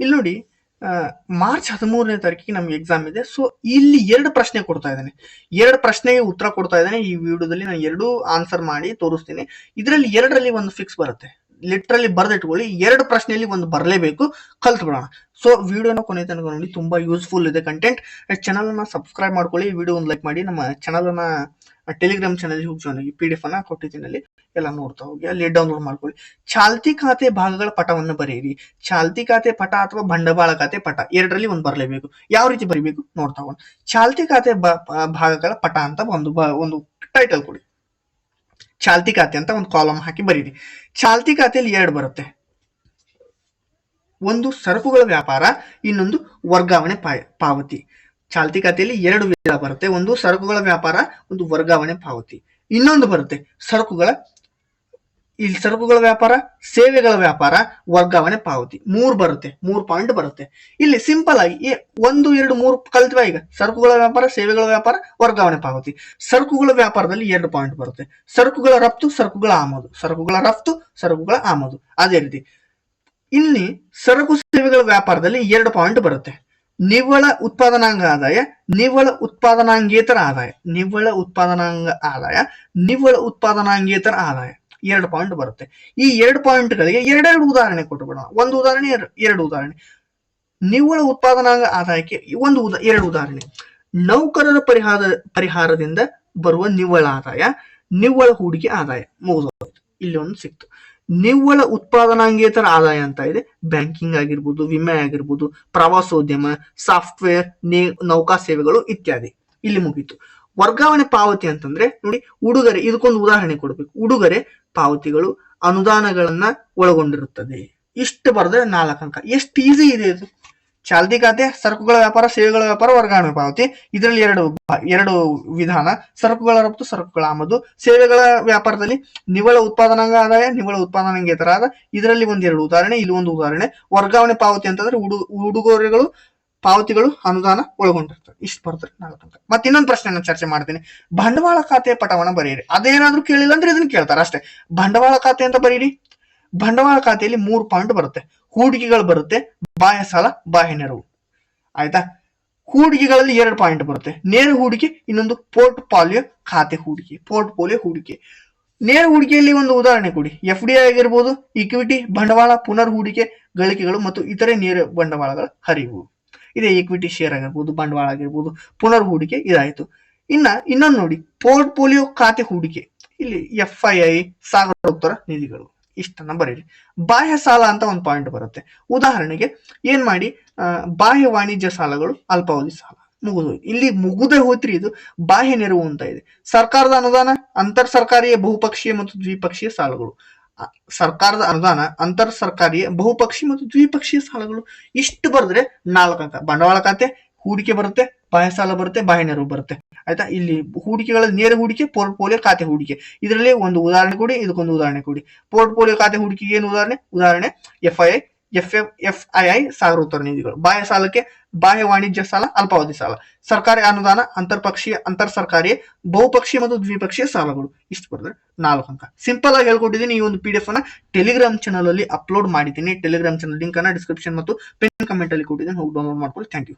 ಇಲ್ಲಿ ನೋಡಿ ಮಾರ್ಚ್ ಹದಿಮೂರನೇ ತಾರೀಕಿಗೆ ನಮ್ಗೆ ಎಕ್ಸಾಮ್ ಇದೆ. ಸೊ ಇಲ್ಲಿ ಎರಡು ಪ್ರಶ್ನೆ ಕೊಡ್ತಾ ಇದ್ದಾನೆ. ಎರಡು ಪ್ರಶ್ನೆಗೆ ಉತ್ತರ ಕೊಡ್ತಾ ಇದ್ದಾನೆ. ಈ ವಿಡಿಯೋದಲ್ಲಿ ನಾನು ಎರಡು ಆನ್ಸರ್ ಮಾಡಿ ತೋರಿಸ್ತೀನಿ. ಇದರಲ್ಲಿ ಎರಡರಲ್ಲಿ ಒಂದು ಫಿಕ್ಸ್ ಬರುತ್ತೆ. ಲಿಟ್ರಲಿ ಬರೆದಿಟ್ಕೊಳ್ಳಿ. ಎರಡು ಪ್ರಶ್ನೆಯಲ್ಲಿ ಒಂದು ಬರಲೇಬೇಕು. ಕಲ್ತು ಬಿಡೋಣ. ಸೊ ವಿಡಿಯೋನ ಕೊನೆ ತನಕ ನೋಡಿ. ತುಂಬಾ ಯೂಸ್ಫುಲ್ ಇದೆ ಕಂಟೆಂಟ್ ಚಾನಲ್ ಅನ್ನ ಸಬ್ಸ್ಕ್ರೈಬ್ ಮಾಡ್ಕೊಳ್ಳಿ. ವಿಡಿಯೋ ಒಂದು ಲೈಕ್ ಮಾಡಿ. ನಮ್ಮ ಚಾನಲ್ ಅನ್ನ ಟೆಲಿಗ್ರಾಮ್ ಚಾನಲ್ ಹೋಗಿ ಪಿ ಡಿ ಎಫ್ ಅನ್ನ ಕೊಟ್ಟಿದ್ದೀನಿ ಎಲ್ಲ ನೋಡ್ತಾ ಹೋಗಿ, ಅಲ್ಲಿ ಡೌನ್ಲೋಡ್ ಮಾಡ್ಕೊಳ್ಳಿ. ಚಾಲ್ತಿ ಖಾತೆ ಭಾಗಗಳ ಪಟವನ್ನು ಬರೆಯಿರಿ. ಚಾಲ್ತಿ ಖಾತೆ ಪಟ ಅಥವಾ ಬಂಡವಾಳ ಖಾತೆ ಪಟ, ಎರಡರಲ್ಲಿ ಒಂದು ಬರಲೇಬೇಕು. ಯಾವ ರೀತಿ ಬರೀಬೇಕು ನೋಡ್ತಾ ಹೋಗೋಣ. ಚಾಲ್ತಿ ಖಾತೆ ಭಾಗಗಳ ಪಟ ಅಂತ ಒಂದು ಒಂದು ಟೈಟಲ್ ಕೊಡಿ. ಚಾಲ್ತಿ ಖಾತೆ ಅಂತ ಒಂದು ಕಾಲಮ್ ಹಾಕಿ ಬರೀರಿ. ಚಾಲ್ತಿ ಖಾತೆಯಲ್ಲಿ ಎರಡು ಬರುತ್ತೆ. ಒಂದು ಸರಕುಗಳ ವ್ಯಾಪಾರ, ಇನ್ನೊಂದು ವರ್ಗಾವಣೆ ಪಾವತಿ. ಚಾಲ್ತಿ ಖಾತೆಯಲ್ಲಿ ಎರಡು ವಿಧ ಬರುತ್ತೆ. ಒಂದು ಸರಕುಗಳ ವ್ಯಾಪಾರ, ಒಂದು ವರ್ಗಾವಣೆ ಪಾವತಿ. ಇನ್ನೊಂದು ಬರುತ್ತೆ, ಸರಕುಗಳ ಇಲ್ಲಿ ಸರಕುಗಳ ವ್ಯಾಪಾರ, ಸೇವೆಗಳ ವ್ಯಾಪಾರ, ವರ್ಗಾವಣೆ ಪಾವತಿ. ಮೂರು ಬರುತ್ತೆ, ಮೂರು ಪಾಯಿಂಟ್ ಬರುತ್ತೆ. ಇಲ್ಲಿ ಸಿಂಪಲ್ ಆಗಿ ಒಂದು, ಎರಡು, ಮೂರು ಕಲ್ತಿವ ಈಗ. ಸರಕುಗಳ ವ್ಯಾಪಾರ, ಸೇವೆಗಳ ವ್ಯಾಪಾರ, ವರ್ಗಾವಣೆ ಪಾವತಿ. ಸರಕುಗಳ ವ್ಯಾಪಾರದಲ್ಲಿ ಎರಡು ಪಾಯಿಂಟ್ ಬರುತ್ತೆ. ಸರಕುಗಳ ರಫ್ತು, ಸರಕುಗಳ ಆಮದು. ಸರಕುಗಳ ರಫ್ತು, ಸರಕುಗಳ ಆಮದು. ಅದೇ ರೀತಿ. ಇಲ್ಲಿ ಸರಕು, ಸೇವೆಗಳ ವ್ಯಾಪಾರದಲ್ಲಿ ಎರಡು ಪಾಯಿಂಟ್ ಬರುತ್ತೆ. ನಿವ್ವಳ ಉತ್ಪಾದನಾಂಗ ಆದಾಯ, ನಿವ್ವಳ ಉತ್ಪಾದನಾಂಗೇತರ ಆದಾಯ. ನಿವ್ವಳ ಉತ್ಪಾದನಾಂಗ ಆದಾಯ, ನಿವ್ವಳ ಉತ್ಪಾದನಾಂಗೇತರ ಆದಾಯ. ಎರಡು ಪಾಯಿಂಟ್ ಬರುತ್ತೆ. ಈ ಎರಡು ಪಾಯಿಂಟ್ಗಳಿಗೆ ಎರಡೆರಡು ಉದಾಹರಣೆ ಕೊಟ್ಟು ಬಿಡೋಣ. ಒಂದು ಉದಾಹರಣೆ ಎರ- ಎರಡು ಉದಾಹರಣೆ. ನಿವ್ವಳ ಉತ್ಪಾದನಾಂಗ ಆದಾಯಕ್ಕೆ ಒಂದು ಉದಾ, ಎರಡು ಉದಾಹರಣೆ. ನೌಕರರ ಪರಿಹಾರ ಪರಿಹಾರದಿಂದ ಬರುವ ನಿವ್ವಳ ಆದಾಯ, ನಿವ್ವಳ ಹೂಡಿಕೆ ಆದಾಯ. ಮುಗಿದೋಯ್ತು ಇಲ್ಲಿ ಒಂದು ಸಿಕ್ತು. ನಿವ್ವಳ ಉತ್ಪಾದನಾಂಗೇತರ ಆದಾಯ ಅಂತ ಇದೆ. ಬ್ಯಾಂಕಿಂಗ್ ಆಗಿರ್ಬೋದು, ವಿಮೆ ಆಗಿರ್ಬೋದು, ಪ್ರವಾಸೋದ್ಯಮ, ಸಾಫ್ಟ್ವೇರ್ ನೌಕಾ ಸೇವೆಗಳು ಇತ್ಯಾದಿ. ಇಲ್ಲಿ ಮುಗೀತು. ವರ್ಗಾವಣೆ ಪಾವತಿ ಅಂತಂದ್ರೆ ನೋಡಿ ಉಡುಗೊರೆ, ಇದಕ್ಕೊಂದು ಉದಾಹರಣೆ ಕೊಡ್ಬೇಕು. ಉಡುಗೊರೆ ಪಾವತಿಗಳು ಅನುದಾನಗಳನ್ನ ಒಳಗೊಂಡಿರುತ್ತದೆ. ಇಷ್ಟು ಬರೆದ್ರೆ ನಾಲ್ಕು ಅಂಕ. ಎಷ್ಟು ಈಸಿ ಇದೆ ಇದು? ಚಾಲ್ತಿ ಖಾತೆ, ಸರಕುಗಳ ವ್ಯಾಪಾರ, ಸೇವೆಗಳ ವ್ಯಾಪಾರ, ವರ್ಗಾವಣೆ ಪಾವತಿ. ಇದರಲ್ಲಿ ಎರಡು ಎರಡು ವಿಧಾನ. ಸರಕುಗಳ ರಫ್ತು, ಸರಕುಗಳ ಆಮದು. ಸೇವೆಗಳ ವ್ಯಾಪಾರದಲ್ಲಿ ನಿವ್ವಳ ಉತ್ಪಾದನಾಂಗ ಆದಾಯ, ನಿವ್ವಳ ಉತ್ಪಾದನಾಂಗೇತರ ಆದ. ಇದರಲ್ಲಿ ಒಂದೆರಡು ಉದಾಹರಣೆ, ಇಲ್ಲಿ ಒಂದು ಉದಾಹರಣೆ. ವರ್ಗಾವಣೆ ಪಾವತಿ ಅಂತಂದ್ರೆ ಉಡು ಉಡುಗೊರೆಗಳು ಪಾವತಿಗಳು ಅನುದಾನ ಒಳಗೊಂಡಿರ್ತವೆ ಇಷ್ಟು ಬರ್ತದೆ ನಾಲ್ಕು ಮತ್ತೆ ಇನ್ನೊಂದು ಪ್ರಶ್ನೆ ಚರ್ಚೆ ಮಾಡ್ತೀನಿ. ಬಂಡವಾಳ ಖಾತೆ ಪಟವನ್ನ ಬರೀರಿ. ಅದೇನಾದ್ರೂ ಕೇಳಿಲ್ಲ ಅಂದ್ರೆ ಇದನ್ನ ಕೇಳ್ತಾರೆ ಅಷ್ಟೇ. ಬಂಡವಾಳ ಖಾತೆ ಅಂತ ಬರೀರಿ. ಬಂಡವಾಳ ಖಾತೆಯಲ್ಲಿ ಮೂರು ಪಾಯಿಂಟ್ ಬರುತ್ತೆ. ಹೂಡಿಕೆಗಳು ಬರುತ್ತೆ. ಬಾಹ್ಯ ಸಾಲ, ಬಾಹ್ಯ ನೆರವು. ಆಯ್ತಾ? ಹೂಡಿಕೆಗಳಲ್ಲಿ ಎರಡು ಪಾಯಿಂಟ್ ಬರುತ್ತೆ. ನೇರ ಹೂಡಿಕೆ, ಇನ್ನೊಂದು ಪೋರ್ಟ್ ಪಾಲಿಯೋ ಖಾತೆ ಹೂಡಿಕೆ ಪೋರ್ಟ್ ಪೋಲಿಯೋ ಹೂಡಿಕೆ. ನೇರ ಹೂಡಿಕೆಯಲ್ಲಿ ಒಂದು ಉದಾಹರಣೆ ಕೊಡಿ. ಎಫ್ ಡಿ ಆಗಿರ್ಬೋದು ಇಕ್ವಿಟಿ ಬಂಡವಾಳ ಪುನರ್ ಹೂಡಿಕೆ ಗಳಿಕೆಗಳು ಮತ್ತು ಇತರೆ ನೇರ ಬಂಡವಾಳಗಳ ಹರಿವು. ಇದೆ ಈಕ್ವಿಟಿ ಶೇರ್ ಆಗಿರ್ಬೋದು, ಬಂಡವಾಳ ಆಗಿರ್ಬೋದು ಪುನರ್ ಹೂಡಿಕೆ ಇದಾಯ್ತು. ಇನ್ನ, ಇನ್ನೊಂದು ನೋಡಿ ಪೋರ್ಟ್ಫೋಲಿಯೋ ಖಾತೆ ಹೂಡಿಕೆ. ಇಲ್ಲಿ ಎಫ್ ಐ ಐ ಸಾಗರೋತ್ತರ ನಿಧಿಗಳು. ಇಷ್ಟನ್ನ ಬರೀರಿ ಬಾಹ್ಯ ಸಾಲ ಅಂತ ಒಂದು ಪಾಯಿಂಟ್ ಬರುತ್ತೆ. ಉದಾಹರಣೆಗೆ, ಏನ್ ಮಾಡಿ ಬಾಹ್ಯ ವಾಣಿಜ್ಯ ಸಾಲಗಳು, ಅಲ್ಪಾವಧಿ ಸಾಲ. ಮುಗಿದು ಇಲ್ಲಿ ಮುಗುದೇ ಹೋತ್ರಿ ಇದು. ಬಾಹ್ಯ ನೆರವು ಅಂತ ಇದೆ. ಸರ್ಕಾರದ ಅನುದಾನ ಅಂತರ್ ಸರ್ಕಾರೀಯ ಬಹುಪಕ್ಷೀಯ ಮತ್ತು ದ್ವಿಪಕ್ಷೀಯ ಸಾಲಗಳು. ಸರ್ಕಾರದ ಅನುದಾನ, ಅಂತರ್ ಸರ್ಕಾರಿ, ಬಹುಪಕ್ಷಿ ಮತ್ತು ದ್ವಿಪಕ್ಷೀಯ ಸಾಲಗಳು ಇಷ್ಟು ಬರೆದ್ರೆ ನಾಲ್ಕು ಅಂಕ. ಬಂಡವಾಳ ಖಾತೆ, ಹೂಡಿಕೆ ಬರುತ್ತೆ, ಬಾಹ್ಯ ಸಾಲ ಬರುತ್ತೆ, ಬಾಹ್ಯ ನೆರವು ಬರುತ್ತೆ. ಆಯ್ತಾ? ಇಲ್ಲಿ ಹೂಡಿಕೆಗಳ ನೇರ ಹೂಡಿಕೆ, ಪೋರ್ಟ್ಫೋಲಿಯೋ ಖಾತೆ ಹೂಡಿಕೆ. ಇದರಲ್ಲಿ ಒಂದು ಉದಾಹರಣೆ ಕೊಡಿ, ಇದಕ್ಕೊಂದು ಉದಾಹರಣೆ ಕೊಡಿ. ಪೋರ್ಟ್ಫೋಲಿಯೋ ಖಾತೆ ಹೂಡಿಕೆಗೆ ಏನು ಉದಾಹರಣೆ? ಉದಾಹರಣೆ F I I F F F I I ಸಾಗರೋತ್ತರ ನಿಧಿಗಳು. ಬಾಹ್ಯ ಸಾಲಕ್ಕೆ ಬಾಹ್ಯ ವಾಣಿಜ್ಯ ಸಾಲ, ಅಲ್ಪಾವಧಿ ಸಾಲ. ಸರ್ಕಾರಿ ಅನುದಾನ, ಅಂತರ್ಪಕ್ಷೀಯ ಅಂತರ್ ಸರ್ಕಾರಿ ಬಹುಪಕ್ಷೀಯ ಮತ್ತು ದ್ವಿಪಕ್ಷೀಯ ಸಾಲಗಳು. ಇಷ್ಟು ಬರೆದ್ರೆ ನಾಲ್ಕು ಅಂಕ. ಸಿಂಪಲ್ ಆಗಿ ಹೇಳ್ಕೊಟ್ಟಿದ್ದೀನಿ. ಈ ಒಂದು ಪಿ ಡಿ ಎಫ್ ಅನ್ನ ಟೆಲಿಗ್ರಾಮ್ ಚಾನಲ್ ಅಲ್ಲಿ ಅಪ್ಲೋಡ್ ಮಾಡಿದ್ದೀನಿ. ಟೆಲಿಗ್ರಾಮ್ ಚಾನಲ್ ಲಿಂಕ್ ಅನ್ನ ಡಿಸ್ಕ್ರಿಪ್ಷನ್ ಮತ್ತು ಪಿನ್ ಕಮೆಂಟ್ ಅಲ್ಲಿ ಕೊಟ್ಟಿದ್ದೀನಿ. ಹೋಗಿ ಡೌನ್ಲೋಡ್ ಮಾಡ್ಕೊಳ್ಳಿ. Thank you